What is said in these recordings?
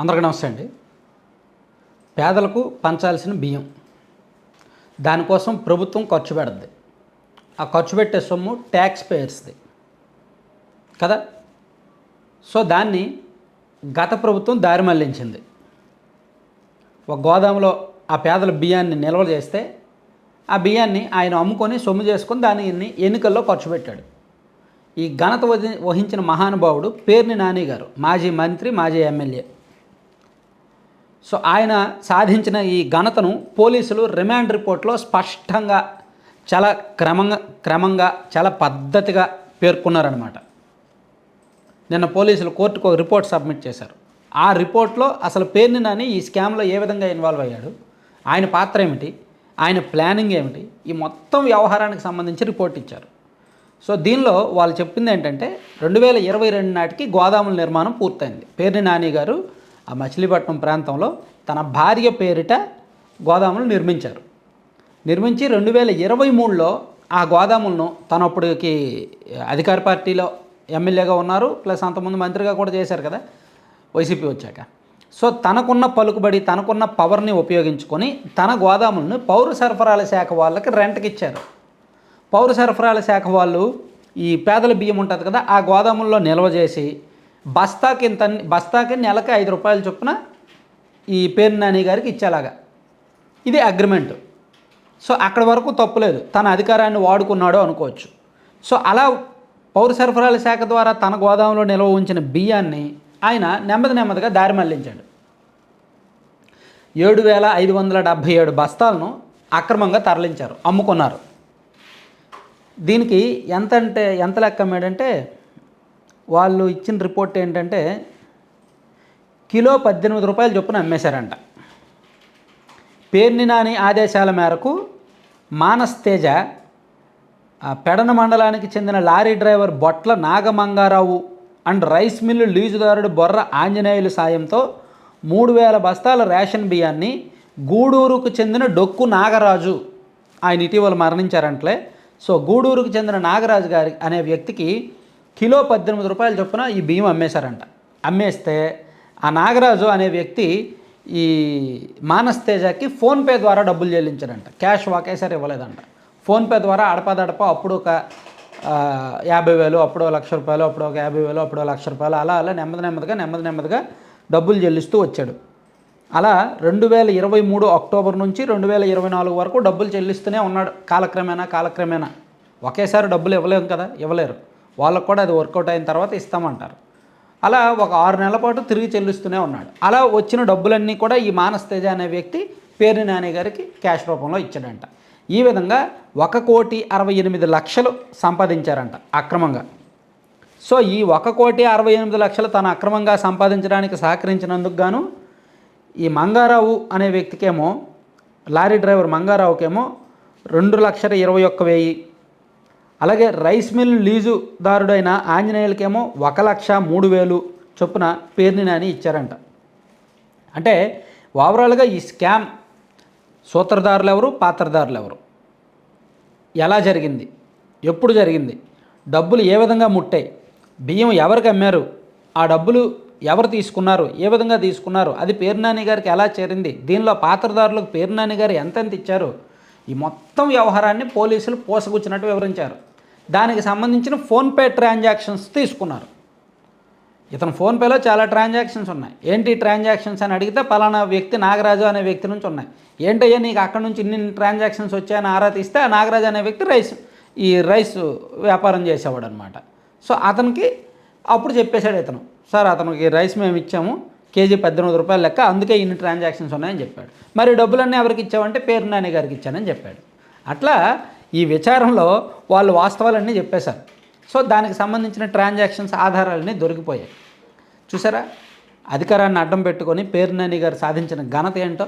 అందరికీ నమస్తే అండి. పేదలకు పంచాల్సిన బియ్యం. దానికోసం ప్రభుత్వం ఖర్చు పెడద్ది. ఆ ఖర్చు పెట్టే సొమ్ము ట్యాక్స్ పేయర్స్ది కదా? సో దాన్ని గత ప్రభుత్వం దారి మళ్ళించింది. ఒక గోదాములో ఆ పేదల బియ్యాన్ని నిల్వ చేస్తే ఆ బియ్యాన్ని ఆయన అమ్ముకొని సొమ్ము చేసుకొని దాన్ని ఎన్నికల్లో ఖర్చు పెట్టాడు. ఈ ఘనత వహించిన మహానుభావుడు పేర్ని నాని గారు మాజీ మంత్రి మాజీ ఎమ్మెల్యే. సో ఆయన సాధించిన ఈ ఘనతను పోలీసులు రిమాండ్ రిపోర్ట్లో స్పష్టంగా చాలా క్రమంగా క్రమంగా చాలా పద్ధతిగా పేర్కొన్నారనమాట నిన్న పోలీసులు కోర్టుకు ఒక రిపోర్ట్ సబ్మిట్ చేశారు. ఆ రిపోర్ట్లో అసలు పేర్ని నాని ఈ స్కామ్లో ఏ విధంగా ఇన్వాల్వ్ అయ్యాడు ఆయన పాత్ర ఏమిటి ఆయన ప్లానింగ్ ఏమిటి ఈ మొత్తం వ్యవహారానికి సంబంధించి రిపోర్ట్ ఇచ్చారు. సో దీనిలో వాళ్ళు చెప్పింది ఏంటంటే రెండు వేల ఇరవై రెండు నాటికి గోదాముల నిర్మాణం పూర్తయింది. పేర్ని నాని గారు ఆ మచిలీపట్నం ప్రాంతంలో తన భార్య పేరిట గోదాములు నిర్మించారు. నిర్మించి రెండు వేల ఇరవై మూడులో ఆ గోదాములను తను అప్పటికి అధికార పార్టీలో ఎమ్మెల్యేగా ఉన్నారు. ప్లస్ అంతకుముందు మంత్రిగా కూడా చేశారు కదా వైసీపీ వచ్చాక. సో తనకున్న పలుకుబడి తనకున్న పవర్ని ఉపయోగించుకొని తన గోదాములను పౌర సరఫరాల శాఖ వాళ్ళకి రెంట్కి ఇచ్చారు పౌర సరఫరాల శాఖ వాళ్ళు ఈ పేదల బియ్యం ఉంటుంది కదా ఆ గోదాముల్లో నిల్వ చేసి బస్తాకి ఇంత బస్తాకి నెలకి ఐదు రూపాయల చొప్పున ఈ పేరు నాని గారికి ఇచ్చేలాగా. ఇది అగ్రిమెంట్. సో అక్కడి వరకు తప్పులేదు తన అధికారాన్ని వాడుకున్నాడు అనుకోవచ్చు. సో అలా పౌర సరఫరాల శాఖ ద్వారా తన గోదాంలో నిల్వ ఉంచిన బియ్యాన్ని ఆయన నెమ్మది నెమ్మదిగా దారి మళ్ళించాడు. ఏడు వేల ఐదు వందల డెబ్భై ఏడు బస్తాలను అక్రమంగా తరలించారు. అమ్ముకున్నారు. దీనికి ఎంత అంటే ఎంత లెక్క అమ్మాడంటే వాళ్ళు ఇచ్చిన రిపోర్ట్ ఏంటంటే కిలో పద్దెనిమిది రూపాయలు చొప్పున అమ్మేశారంట. పేర్ని నాని ఆదేశాల మేరకు మానస్ తేజ పెడన మండలానికి చెందిన lorry driver Botla Nagamangarao and rice mill లీజుదారుడు Borra Anjaneyulu సాయంతో మూడు వేల బస్తాల రేషన్ బియ్యాన్ని గూడూరుకు చెందిన డొక్కు నాగరాజు ఆయన ఇటీవల మరణించారంట్లే. సో గూడూరుకు చెందిన నాగరాజు గారి అనే వ్యక్తికి కిలో పద్దెనిమిది రూపాయల చొప్పున ఈ బియ్యం అమ్మేశారంట. అమ్మేస్తే ఆ నాగరాజు అనే వ్యక్తి ఈ మానస్ తేజకి ఫోన్పే ద్వారా డబ్బులు చెల్లించారంట క్యాష్ ఒకేసారి ఇవ్వలేదంట. ఫోన్పే ద్వారా అడపదడప అప్పుడు ఒక యాభై వేలు అప్పుడు లక్ష రూపాయలు అప్పుడు ఒక యాభై వేలు అప్పుడు లక్ష రూపాయలు అలా అలా నెమ్మది నెమ్మదిగా నెమ్మది నెమ్మదిగా డబ్బులు చెల్లిస్తూ వచ్చాడు. అలా రెండు వేల ఇరవై మూడు అక్టోబర్ నుంచి రెండు వేల ఇరవై నాలుగు వరకు డబ్బులు చెల్లిస్తూనే ఉన్నాడు. కాలక్రమేణా కాలక్రమేణా. ఒకేసారి డబ్బులు ఇవ్వలేము కదా? ఇవ్వలేరు. వాళ్ళకు కూడా అది వర్కౌట్ అయిన తర్వాత ఇస్తామంటారు. అలా ఒక ఆరు నెలల పాటు తిరిగి చెల్లిస్తూనే ఉన్నాడు. అలా వచ్చిన డబ్బులన్నీ కూడా ఈ మానస్ తేజ అనే వ్యక్తి పేరు నాని గారికి క్యాష్ రూపంలో ఇచ్చాడంట. ఈ విధంగా ఒక కోటి అరవై ఎనిమిది లక్షలు సంపాదించారంట అక్రమంగా. సో ఈ ఒక కోటి అరవై ఎనిమిది లక్షలు తను అక్రమంగా సంపాదించడానికి సహకరించినందుకు గాను ఈ మంగారావు అనే వ్యక్తికేమో లారీ డ్రైవర్ మంగారావుకేమో రెండు లక్షల ఇరవై ఒక్క వెయ్యి అలాగే రైస్ మిల్ లీజుదారుడైన ఆంజనేయులకేమో ఒక లక్ష మూడు వేలు చొప్పున పేర్ని నాని ఇచ్చారంట. అంటే ఓవరాల్గా ఈ స్కామ్ సూత్రధారులు ఎవరు పాత్రధారులు ఎవరు ఎలా జరిగింది? ఎప్పుడు జరిగింది? డబ్బులు ఏ విధంగా ముట్టాయి? బియ్యం ఎవరికి అమ్మారు? ఆ డబ్బులు ఎవరు తీసుకున్నారు? ఏ విధంగా తీసుకున్నారు? అది పేర్నాని గారికి ఎలా చేరింది? దీనిలో పాత్రదారులకు పేర్నాని గారు ఎంతెంత ఇచ్చారు? ఈ మొత్తం వ్యవహారాన్ని పోలీసులు పోసగుచ్చినట్టు వివరించారు. దానికి సంబంధించిన ఫోన్పే ట్రాన్సాక్షన్స్ తీసుకున్నారు. ఇతను ఫోన్పేలో చాలా ట్రాన్సాక్షన్స్ ఉన్నాయి. ఏంటి ట్రాన్సాక్షన్స్ అని అడిగితే పలానా వ్యక్తి నాగరాజు అనే వ్యక్తి నుంచి ఉన్నాయి. ఏంటయ్యా నీకు అక్కడ నుంచి ఇన్ని ట్రాన్సాక్షన్స్ వచ్చాయని ఆరా తీస్తే ఆ నాగరాజు అనే వ్యక్తి రైస్ ఈ రైస్ వ్యాపారం చేసేవాడు అనమాట సో అతనికి అప్పుడు చెప్పేశాడు ఇతను సార్ అతనికి రైస్ మేము ఇచ్చాము కేజీ పద్దెనిమిది రూపాయలు లెక్క అందుకే ఇన్ని ట్రాన్సాక్షన్స్ ఉన్నాయని చెప్పాడు. మరి డబ్బులన్నీ ఎవరికి ఇచ్చావంటే పేరు నాని గారికి ఇచ్చానని చెప్పాడు. అట్లా ఈ విచారంలో వాళ్ళు వాస్తవాలన్నీ చెప్పేశారు. సో దానికి సంబంధించిన ట్రాన్సాక్షన్స్ ఆధారాలన్నీ దొరికిపోయాయి. చూసారా? అధికారాన్ని అడ్డం పెట్టుకొని పేరునాని గారు సాధించిన ఘనత ఏంటో?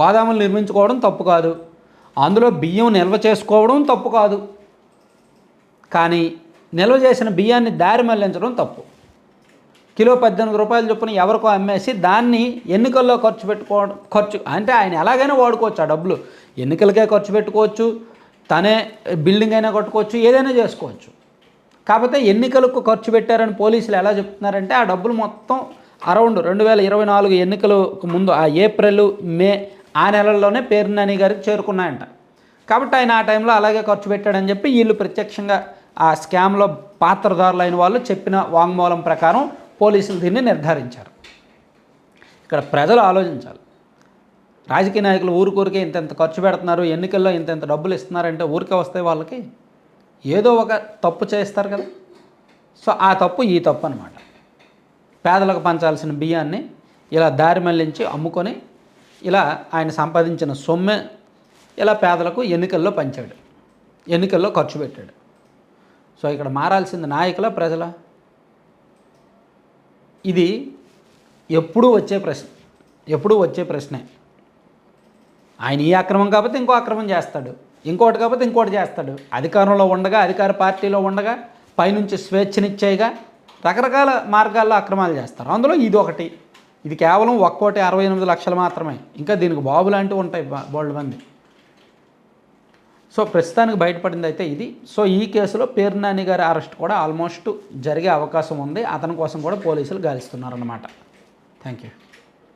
గోదాములు నిర్మించుకోవడం తప్పు కాదు. అందులో బియ్యం నిల్వ చేసుకోవడం తప్పు కాదు. కానీ నిల్వ చేసిన బియ్యాన్ని దారి మళ్ళించడం తప్పు. కిలో పద్దెనిమిది రూపాయలు చొప్పున ఎవరికో అమ్మేసి దాన్ని ఎన్నికల్లో ఖర్చు పెట్టుకోవడం ఖర్చు అంటే ఆయన ఎలాగైనా వాడుకోవచ్చు ఆ డబ్బులు. ఎన్నికలకే ఖర్చు పెట్టుకోవచ్చు తనే బిల్డింగ్ అయినా కట్టుకోవచ్చు ఏదైనా చేసుకోవచ్చు. కాకపోతే ఎన్నికలకు ఖర్చు పెట్టారని పోలీసులు ఎలా చెప్తున్నారంటే ఆ డబ్బులు మొత్తం అరౌండ్ రెండు వేల ఇరవై నాలుగు ఎన్నికలకు ముందు ఆ ఏప్రిల్ మే ఆ నెలల్లోనే పేర్నాని గారికి చేరుకున్నాయంట. కాబట్టి ఆయన ఆ టైంలో అలాగే ఖర్చు పెట్టాడని చెప్పి వీళ్ళు ప్రత్యక్షంగా ఆ స్కామ్లో పాత్రదారులైన వాళ్ళు చెప్పిన వాంగ్మూలం ప్రకారం పోలీసులు దీన్ని నిర్ధారించారు. ఇక్కడ ప్రజలు ఆలోచించాలి. రాజకీయ నాయకులు ఊరికూరికే ఇంత ఇంత ఖర్చు పెడుతున్నారు ఎన్నికల్లో ఇంత ఇంత డబ్బులు ఇస్తున్నారంటే ఊరికే వస్తాయి వాళ్ళకి ఏదో ఒక తప్పు చేస్తారు కదా. సో ఆ తప్పు ఈ తప్పు అనమాట పేదలకు పంచాల్సిన బియ్యాన్ని ఇలా దారి మళ్ళించి అమ్ముకొని ఇలా ఆయన సంపాదించిన సొమ్మె ఇలా పేదలకు ఎన్నికల్లో పంచాడు ఎన్నికల్లో ఖర్చు పెట్టాడు. సో ఇక్కడ మారాల్సింది నాయకుల ప్రజల? ఇది ఎప్పుడూ వచ్చే ప్రశ్న ఎప్పుడూ వచ్చే ప్రశ్నే. ఆయన ఈ అక్రమం కాకపోతే ఇంకో అక్రమం చేస్తాడు. ఇంకోటి కాకపోతే ఇంకోటి చేస్తాడు. అధికారంలో ఉండగా అధికార పార్టీలో ఉండగా పైనుంచి స్వేచ్ఛనిచ్చేయగా రకరకాల మార్గాల్లో అక్రమాలు చేస్తారు. అందులో ఇది ఒకటి. ఇది కేవలం ఒక్కోటి అరవై ఎనిమిది లక్షలు మాత్రమే. ఇంకా దీనికి బాబు లాంటివి ఉంటాయి బోల్డ్ మంది. సో ప్రస్తుతానికి బయటపడింది అయితే ఇది. సో ఈ కేసులో పేర్నాని గారి అరెస్ట్ కూడా ఆల్మోస్ట్ జరిగే అవకాశం ఉంది. అతని కోసం కూడా పోలీసులు గాలిస్తున్నారన్నమాట. Thank you